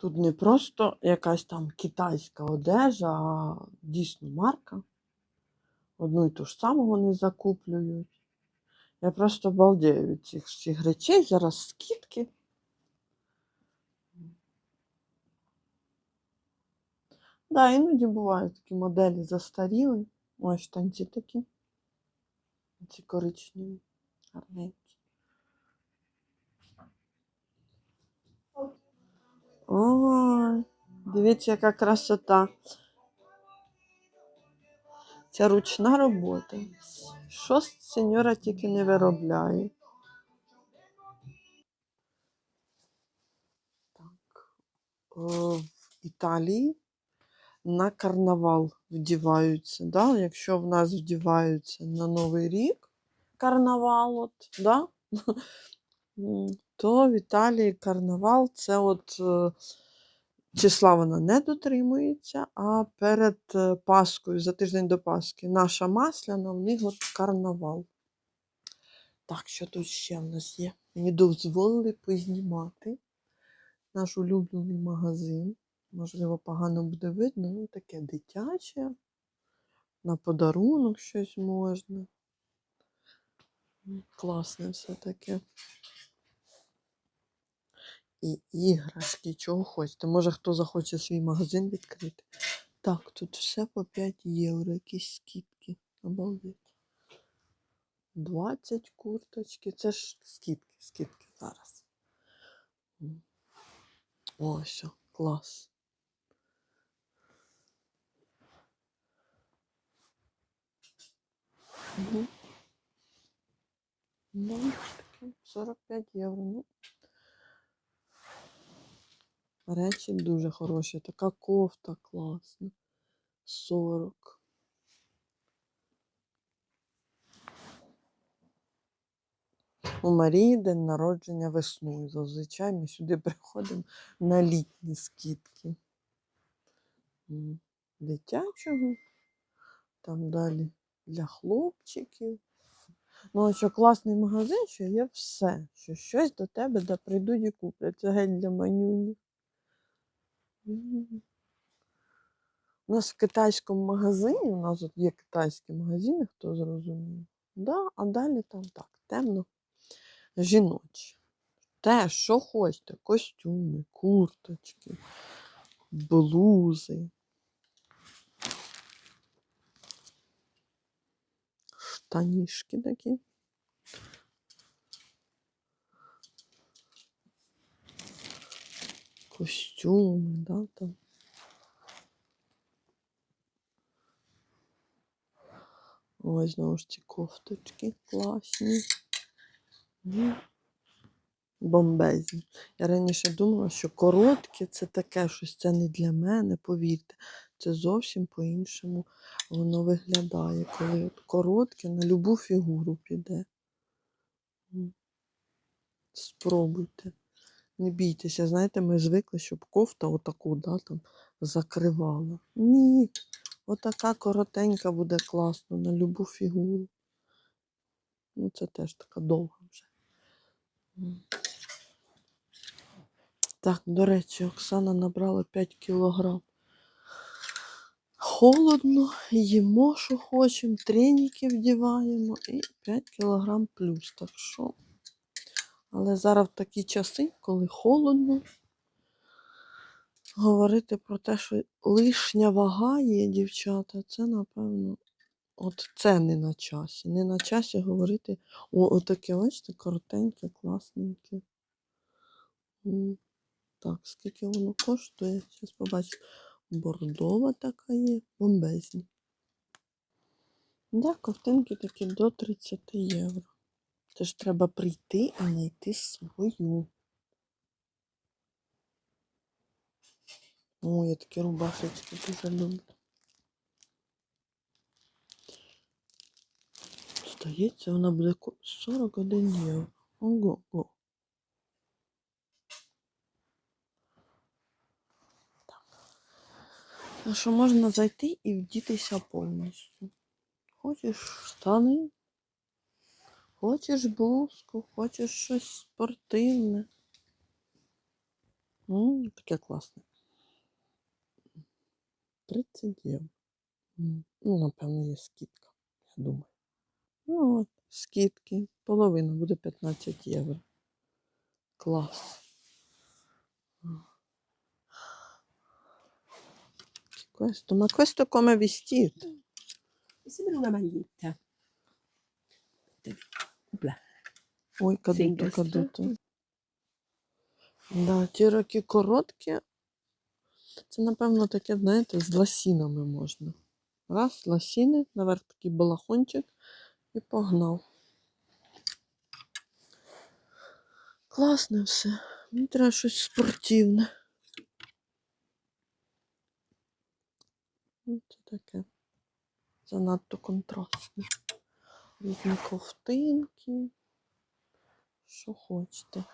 Тут не просто якась там китайська одежа, а дійсно марка. Одну і ту ж саму вони закуплюють. Я просто балдею від цих всіх речей. Зараз скидки. Да, іноді бувають такі моделі застаріли. Ось штанці такі. Ці коричневі, гарненькі. Ой, дивіться, яка красота. Це ручна робота. Що сеньора тільки не виробляє. Так. О, в Італії на карнавал вдіваються. Да? Якщо в нас вдіваються на Новий рік карнавал, от, да? То в Італії карнавал це от е, числа вона не дотримується, а перед е, Паскою, за тиждень до Пасхи, наша масляна, в них от карнавал. Так, що тут ще в нас є? Мені дозволили познімати наш улюблений магазин. Можливо, погано буде видно, ну таке дитяче. На подарунок щось можна. Класне все таке. І іграшки, чого хочете. Може, хто захоче свій магазин відкрити. Так, тут все по 5 євро, якісь скидки. Обалдеть. 20 курточки. Це ж скидки, скидки зараз. О, клас. Мгм. Ну, таке 45 євро. Ну, речі дуже хороші. Така кофта класна. 40. У Марії день народження весною. Зазвичай ми сюди приходимо на літні скидки. Дитячого. Там далі для хлопчиків. Ну, що класний магазин, що є все. Що щось до тебе да прийдуть і куплять. Це геть для манюні. У нас в китайському магазині, у нас от є китайські магазини, хто зрозумів. Да, а далі там так, темно жіночі. Те, що хочете, костюми, курточки, блузи. Штанішки такі. Костюми, да, там. Ось знову ж ці кофточки класні. Мгм. Бомбезні. Я раніше думала, що короткі це таке щось, це не для мене, повірте. Це зовсім по-іншому воно виглядає, коли от коротке на любу фігуру піде. Спробуйте. Не бійтеся, знаєте, ми звикли, щоб кофта отаку, да, там, закривала. Ні, отака коротенька буде класно на любу фігуру. Ну, це теж така довга вже. Так, до речі, Оксана набрала 5 кілограм. Холодно, їмо, що хочемо, треніки вдіваємо і 5 кілограм плюс. Так що. Але зараз в такі часи, коли холодно, говорити про те, що лишня вага є, дівчата, це, напевно, от це не на часі. Не на часі говорити о, отаке, бачите, коротеньке, класненьке. Так, скільки воно коштує? Зараз побачимо. Бордова така є, бомбезні. Да, ковтинки такі до 30 євро. Це ж треба прийти і знайти свою. О, я такі рубашечки дуже люблю. Здається, вона буде 41 євро. Ого-го. Так що можна зайти і вдітися повністю. Хочеш штани, хочеш блузку, хочеш щось спортивне. М, таке класне. 30 євро. Ну, напевно, є скидка, я думаю. Ну, от, скидки. Половина буде 15 євро. Клас. Questo, ma questo come vestito? Mi sembra una maglietta. Bla. Ой, кадуто, кадуто. Да, ті роки короткі. Це, напевно, таке, знаєте, з ласінами можна. Раз, ласіни, наверх такий балахончик і погнав. Класне все. Мені треба щось спортивне. Ну, Це таке. Занадто контрастне. Різні ковтинки. Що хочете.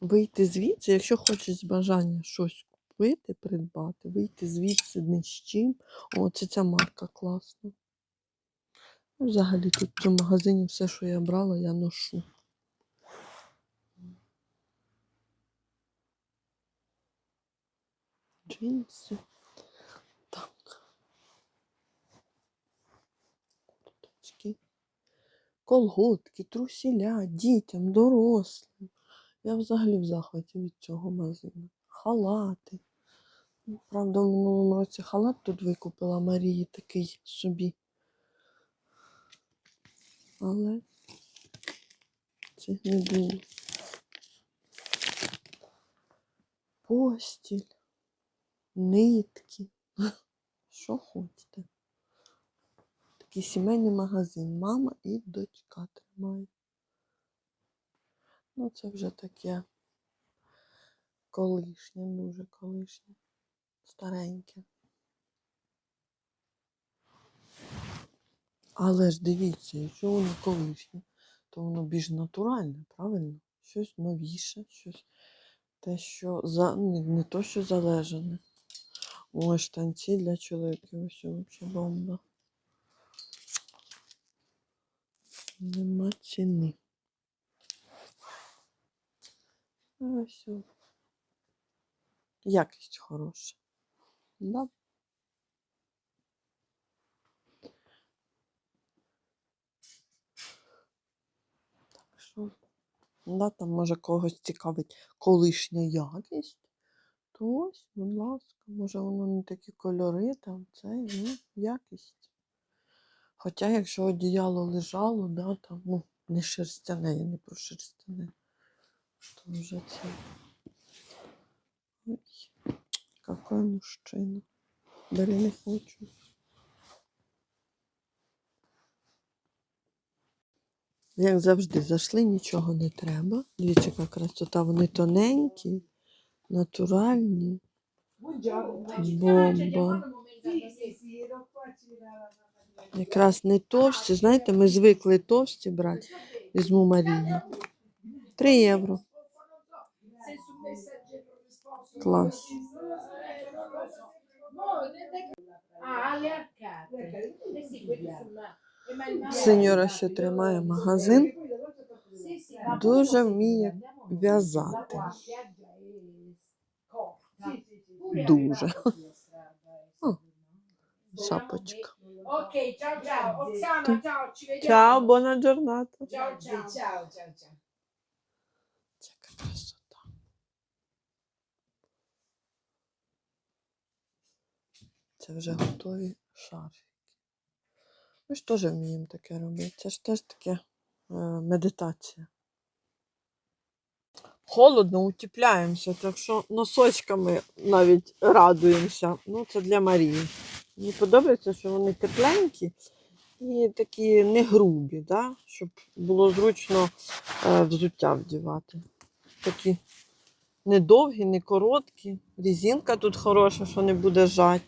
Вийти звідси, якщо хочеш бажання щось купити, придбати, вийти звідси не з чим. О, це ця марка класна. Ну, Взагалі тут в цьому магазині все, що я брала, я ношу. Джинси. Так. Курточки. Колготки, трусіля, дітям, дорослим. Я взагалі в захваті від цього магазину. Халати. Ну, Правда, в минулому році халат тут викупила Марії такий собі. Але це не було. Постіль, нитки. Що хочете. Такий сімейний магазин. Мама і дочка тримають. Ну, це вже таке колишнє, дуже колишнє, стареньке. Але ж дивіться, якщо воно колишнє, то воно більш натуральне, правильно? Щось новіше, щось те, що за... не, не то, що залежане. Ось штанці для чоловіків, ось взагалі бомба. Нема ціни. Ось. Якість хороша. Да? Так що, да, там може когось цікавить колишня якість. То ось, будь ласка, може воно не такі кольори, там це ну, якість. Хоча, якщо одіяло лежало, да, там, ну, не шерстяне, я не про шерстяне, то вже це. Ой, какой мужчина. Бери не хочу. Як завжди, зайшли, нічого не треба. Дивіться, яка красота. Вони тоненькі, натуральні. Бомба. Якраз не товсті. Знаєте, ми звикли товсті брати. Візьму Марії. 3 євро. Клас. Ah. Eh e Сеньора ще тримає магазин. Дуже вміє в'язати. Дуже. Oh. Speriamo Шапочка. Ok, ciao ciao. Oksana, ciao, ci vediamo. Чао, бона джорната. Ciao, ciao. ciao, ciao, ciao. Красота. Це вже готові шарфики. Ми ж теж вміємо таке робити. Це ж теж таке е, медитація. Холодно, утепляємося, так що носочками навіть радуємося. Ну, це для Марії. Мені подобається, що вони тепленькі і такі не грубі, да? щоб було зручно е, взуття вдівати. Такі не довгі, не короткі. Різинка тут хороша, що не буде жать.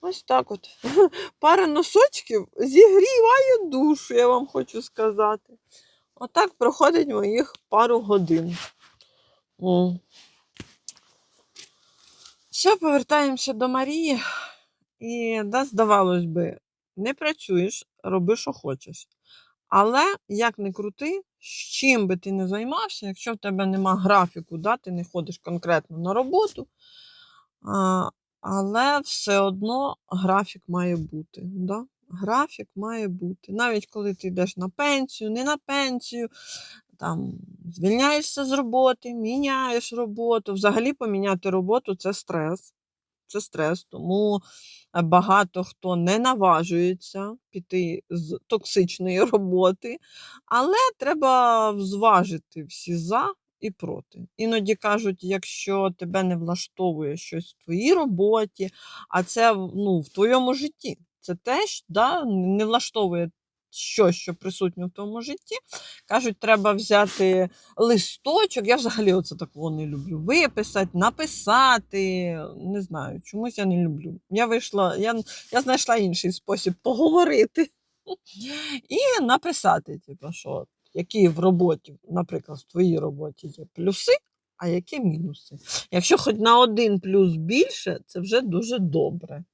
Ось так от. Пара носочків зігріває душу, я вам хочу сказати. Отак проходить моїх пару годин. Все, повертаємося до Марії. І, да, здавалось би, не працюєш, роби, що хочеш. Але як не крути, з чим би ти не займався, якщо в тебе нема графіку, да, ти не ходиш конкретно на роботу, а, але все одно графік має бути. Да? Графік має бути. Навіть коли ти йдеш на пенсію, не на пенсію, там звільняєшся з роботи, міняєш роботу. Взагалі поміняти роботу це стрес. Це стрес, тому е, багато хто не наважується піти з токсичної роботи, але треба зважити всі за і проти. Іноді кажуть, якщо тебе не влаштовує щось в твоїй роботі, а це ну, в твоєму житті, це теж да, не влаштовує щось, що присутнє в твоєму житті. Кажуть, треба взяти листочок. Я взагалі оце такого не люблю. Виписати, написати. Не знаю, чомусь я не люблю. Я вийшла, я, я знайшла інший спосіб поговорити і написати, типу, що які в роботі, наприклад, в твоїй роботі є плюси, а які мінуси. Якщо хоч на один плюс більше, це вже дуже добре.